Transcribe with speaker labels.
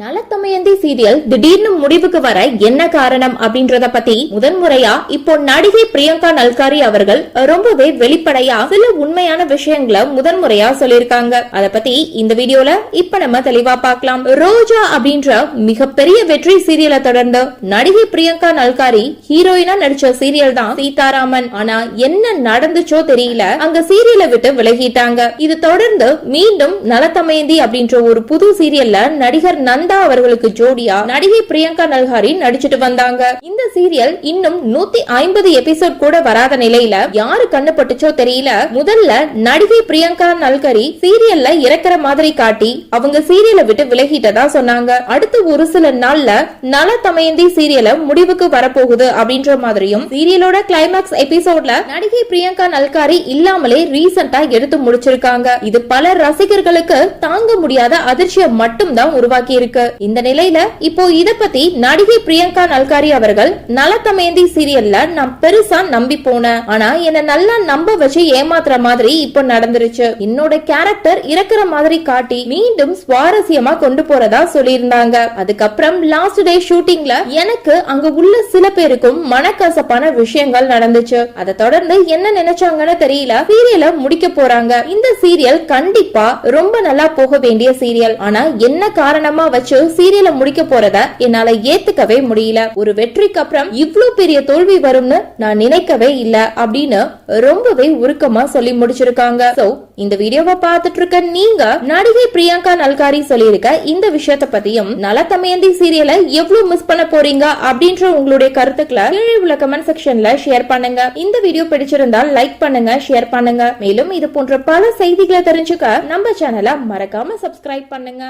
Speaker 1: நலத்தமயந்தி serial திடீர்னு முடிவுக்கு வர என்ன காரணம் அப்படின்றத பத்தி முதன்முறையா இப்போ நடிகை பிரியங்கா நல்காரி அவர்கள் ரொம்பவே வெளிப்படையா சில உண்மையான விஷயங்களை முதன்முறையா சொல்லியிருக்காங்க. அத பத்தி இந்த வீடியோல இப்ப நம்ம தெளிவா பார்க்கலாம். ரோஜா அப்படின்ற மிகப்பெரிய வெற்றி சீரியலை தொடர்ந்து நடிகை பிரியங்கா நல்காரி ஹீரோயினா நடிச்ச சீரியல் தான் சீதாராமன். ஆனா என்ன நடந்துச்சோ தெரியல. அங்க சீரியலை விட்டு விலகிட்டாங்க. இது தொடர்ந்து மீண்டும் நலத்தமயந்தி அப்படின்ற ஒரு புது சீரியல்ல நடிகர் நந்தா நந்தா அவர்களுக்கு ஜோடியா நடிகை பிரியங்கா நல்ஹாரி நடிச்சிட்டு வந்தாங்க. இந்த சீரியல் இன்னும் நூத்தி ஐம்பது எபிசோட் கூட வராத நிலையில யாரு கண்ணு பட்டுச்சோ தெரியல. முதல்ல நடிகை பிரியங்கா நல்கரி சீரியல்ல இறக்குற மாதிரி காட்டி அவங்க சீரியலை விட்டு விலகிட்டதா சொன்னாங்க. அடுத்து ஒரு சில நாள்ல நல தமயந்தி சீரியல முடிவுக்கு வரப்போகுது அப்படின்ற மாதிரியும் சீரியலோட கிளைமேக்ஸ் எபிசோட்ல நடிகை பிரியங்கா நல்காரி இல்லாமலே ரீசெண்டா எடுத்து முடிச்சிருக்காங்க. இது பல ரசிகர்களுக்கு தாங்க முடியாத அதிர்ச்சியை மட்டும் தான் உருவாக்கி இருக்கு இந்த நிலையில இப்போ இத பத்தி நடிகை பிரியங்கா நல்காரி அவர்கள் நலத்தமேந்தி சீரியல்ல நான் பெருசா நம்பி போனேன். ஆனா என்ன நல்லா நம்ப வச்சு ஏமாத்துற மாதிரி இப்போ நடந்துருச்சு. என்னோட கேரக்டர் இறக்குற மாதிரி காட்டி மீண்டும் சுவாரஸ்யமா கொண்டு போறதா சொல்லியிருந்தாங்க. அதுக்கப்புறம் லாஸ்ட் டே ஷூட்டிங்ல எனக்கு அங்க உள்ள சில பேருக்கும் மனக்கசப்பான விஷயங்கள் நடந்துச்சு. அதை தொடர்ந்து என்ன நினைச்சாங்கன்னு தெரியல. சீரியலை முடிக்க போறாங்க. இந்த சீரியல் கண்டிப்பா ரொம்ப நல்லா போக வேண்டிய சீரியல் ஆனா என்ன காரணமா வச்சு சீரியலை முடிக்க போறத என்னால ஏத்துக்கவே முடியல. ஒரு வெற்றிக்கு அப்புறம் இவ்ளோ பெரிய தோல்வி வரும்னு நான் நினைக்கவே இல்ல அப்படின்னு ரொம்பவே உருக்கமா சொல்லி முடிச்சிருக்காங்க. சோ இந்த வீடியோவை பார்த்துட்டு இருக்க நீங்க நடிகை பிரியங்கா நல்காரி சொல்லியிருக்க இந்த விஷயத்த பத்தியும் நலத்தமயந்தி சீரியலை எவ்வளவு மிஸ் பண்ண போறீங்க அப்படின்ற உங்களுடைய கருத்துக்களை கீழே உள்ள கமெண்ட் செக்ஷன்ல ஷேர் பண்ணுங்க. இந்த வீடியோ பிடிச்சிருந்தால் லைக் பண்ணுங்க ஷேர் பண்ணுங்க. மேலும் இது போன்ற பல செய்திகளை தெரிஞ்சுக்க நம்ம சேனலை மறக்காம சப்ஸ்கிரைப் பண்ணுங்க.